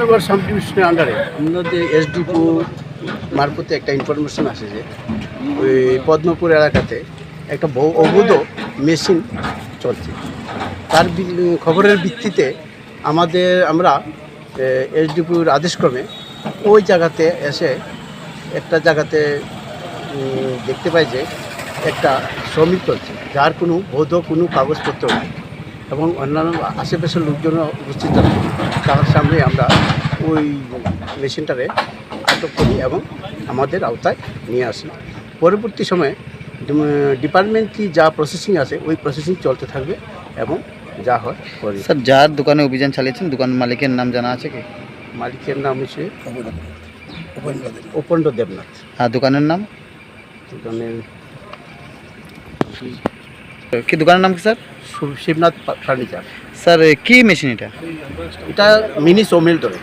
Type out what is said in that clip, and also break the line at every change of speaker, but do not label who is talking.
Krishnanagar sub ডিভিশনের আন্ডারে। আমাদের এসডিপু মারফতে একটা ইনফরমেশন আসে যে, ওই পদ্মপুর এলাকাতে একটা বহু অবৈধ মেশিন চলছে। তার খবরের ভিত্তিতে আমাদের, আমরা এসডিপুর আদেশক্রমে ওই জায়গাতে এসে একটা জায়গাতে দেখতে পাই যে একটা শ্রমিক চলছে, যার কোনো বৈধ কোনো কাগজপত্র নেই। এবং অন্যান্য আশেপাশের লোকজনও উপস্থিত থাকে তার সামনে আমরা ওই মেশিনটারে আটক করি এবং আমাদের আওতায় নিয়ে আসি। পরবর্তী সময়ে ডিপার্টমেন্ট কি যা প্রসেসিং আছে ওই প্রসেসিং চলতে থাকবে এবং যা হয় করি।
স্যার যার দোকানে অভিযান চালিয়েছেন দোকান মালিকের নাম জানা আছে কি?
মালিকের নাম হচ্ছে উপেন্দ্র দেবনাথ।
আর দোকানের নাম?
দোকানের
কি দোকানের নাম কি স্যার?
শিবনাথ ফার্নিচার।
স্যার কি মেশিন এটা?
এটা মিনি সোমিল ধরে